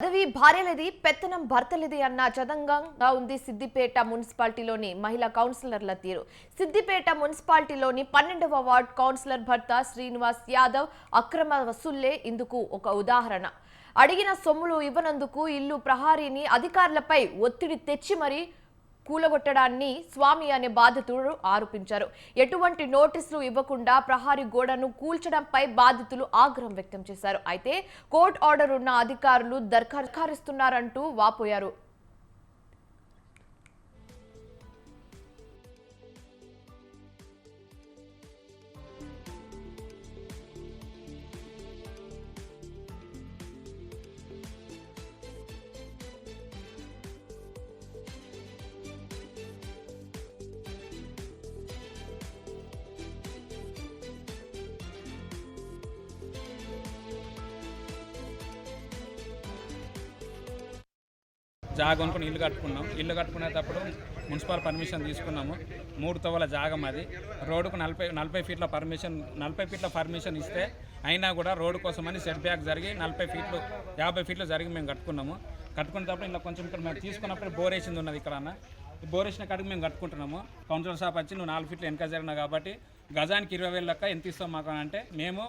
పదవి భార్యలది పెత్తనం భర్తలది అన్న చదంగంగా ఉంది సిద్దిపేట మున్సిపాలిటీలోని మహిళా కౌన్సిలర్ల తీరు. సిద్దిపేట మున్సిపాలిటీలోని పన్నెండవ వార్డ్ కౌన్సిలర్ భర్త శ్రీనివాస్ యాదవ్ అక్రమ వసూళ్ళే ఇందుకు ఒక ఉదాహరణ. అడిగిన సొమ్ములు ఇవ్వనందుకు ఇల్లు ప్రహారీని అధికారులపై ఒత్తిడి తెచ్చి మరీ కూలగొట్టడాన్ని స్వామి అనే బాధితుడు ఆరోపించారు. ఎటువంటి నోటీసులు ఇవ్వకుండా ప్రహారీ గోడను కూల్చడంపై బాధితులు ఆగ్రహం వ్యక్తం చేశారు. అయితే కోర్టు ఆర్డర్ ఉన్న అధికారులు దర్ఖారిస్తున్నారంటూ వాపోయారు. జాగ అనుకుని ఇల్లు కట్టుకున్నాం. ఇల్లు కట్టుకునేటప్పుడు మున్సిపల్ పర్మిషన్ తీసుకున్నాము. మూడు తవ్వల జాగం అది. రోడ్డుకు నలభై నలభై ఫీట్ల పర్మిషన్ నలభై ఫీట్ల పర్మిషన్ ఇస్తే అయినా కూడా రోడ్డు కోసమని సెట్ బ్యాక్ జరిగి నలభై ఫీట్లు యాభై ఫీట్లు జరిగి మేము కట్టుకున్నాము. కట్టుకునేటప్పుడు ఇలా కొంచెం ఇక్కడ మేము తీసుకున్నప్పుడు బోరేసింది ఉన్నది ఇక్కడ అన్న. బోరేసిన కాడికి మేము కట్టుకుంటున్నాము. కౌన్సిలర్ షాప్ వచ్చి నువ్వు నాలుగు ఫీట్లు వెనక జరిగినావు కాబట్టి గజానికి ఇరవై వేలు లెక్క ఎంత ఇస్తాం మాకు అంటే మేము